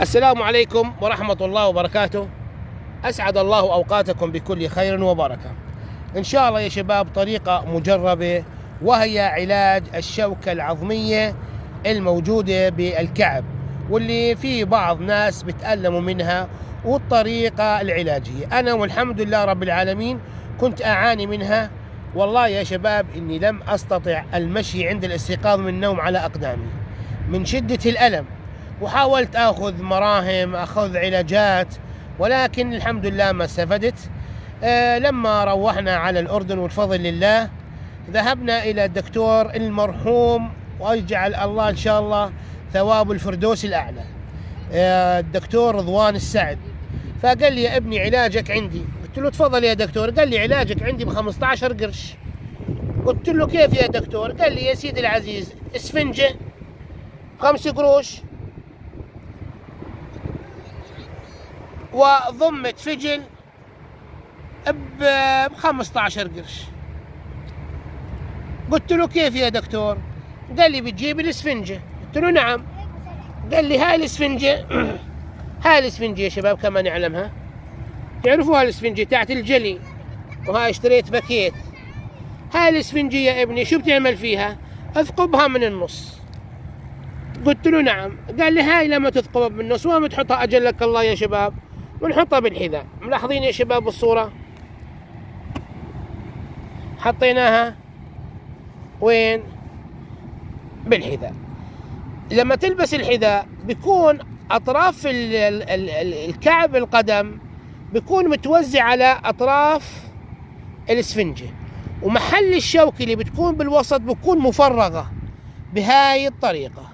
السلام عليكم ورحمة الله وبركاته. أسعد الله أوقاتكم بكل خير وبركة. إن شاء الله يا شباب طريقة مجربة وهي علاج الشوكة العظمية الموجودة بالكعب واللي في بعض ناس بتألموا منها والطريقة العلاجية. أنا والحمد لله رب العالمين كنت أعاني منها. والله يا شباب إني لم أستطع المشي عند الاستيقاظ من النوم على أقدامي. من شدة الألم وحاولت آخذ مراهم أخذ علاجات ولكن الحمد لله ما استفدت. آه لما روحنا على الأردن والفضل لله ذهبنا إلى الدكتور المرحوم ويجعل الله إن شاء الله ثواب الفردوس الأعلى. آه الدكتور رضوان السعد. فقال لي يا ابني علاجك عندي. قلت له تفضل يا دكتور. قال لي علاجك عندي ب 15 قرش. قلت له كيف يا دكتور؟ قال لي يا سيدي العزيز اسفنجة خمس قروش. وضمة فجل ب 15 قرش. قلت له كيف يا دكتور؟ قال لي بتجيب الاسفنجة قلت له نعم. قال لي هاي الاسفنجة هاي الاسفنجة يا شباب كما نعلمها. تعرفوا الاسفنجة تاعت الجلي؟ وهاي اشتريت باكيت. هاي الاسفنجة يا ابني شو بتعمل فيها؟ اثقبها من النص. قلت له نعم. قال لي هاي لما تثقبها بالنص وين بتحطها. أجلك الله يا شباب. ونحطها بالحذاء. ملاحظين يا شباب الصورة؟ حطيناها. وين؟ بالحذاء. لما تلبس الحذاء بيكون أطراف ال ال ال ال الكعب القدم بيكون متوزع على أطراف الاسفنجة. ومحل الشوك اللي بتكون بالوسط بتكون مفرغة بهاي الطريقة.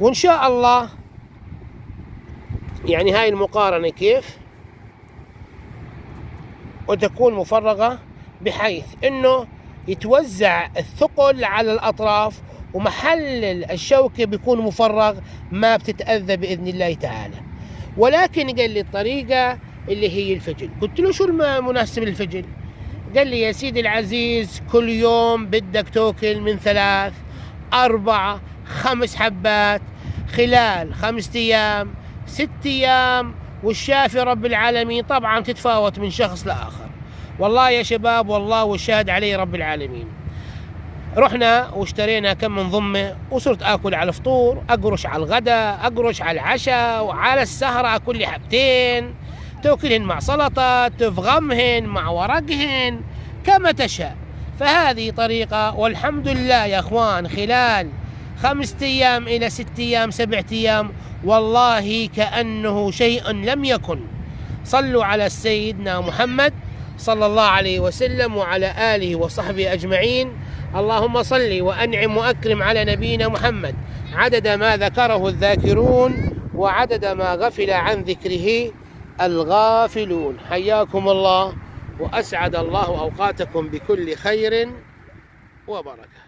وإن شاء الله يعني هاي المقارنة كيف؟ وتكون مفرغة بحيث إنه يتوزع الثقل على الأطراف ومحل الشوكة بيكون مفرغ ما بتتأذى بإذن الله تعالى. ولكن قال لي الطريقة اللي هي الفجل. قلت له شو المناسب للفجل؟ قال لي يا سيدي العزيز كل يوم بدك تاكل من ثلاث أربعة خمس حبات خلال خمسة أيام ست أيام والشافي رب العالمين طبعا تتفاوت من شخص لآخر. والله يا شباب والله والشاهد علي رب العالمين. رحنا واشترينا كم من ضمة وصرت آكل على الفطور أقرش على الغداء أقرش على العشاء وعلى السهرة أكل لي حبتين. تأكلهن مع سلطة تفغمهن مع ورقهن كما تشاء. فهذه طريقة والحمد لله يا أخوان خلال خمسة أيام إلى ست أيام سبعة أيام. والله كأنه شيء لم يكن. صلوا على سيدنا محمد صلى الله عليه وسلم وعلى آله وصحبه أجمعين. اللهم صل وأنعم وأكرم على نبينا محمد. عدد ما ذكره الذاكرون وعدد ما غفل عن ذكره الغافلون. حياكم الله وأسعد الله أوقاتكم بكل خير وبركه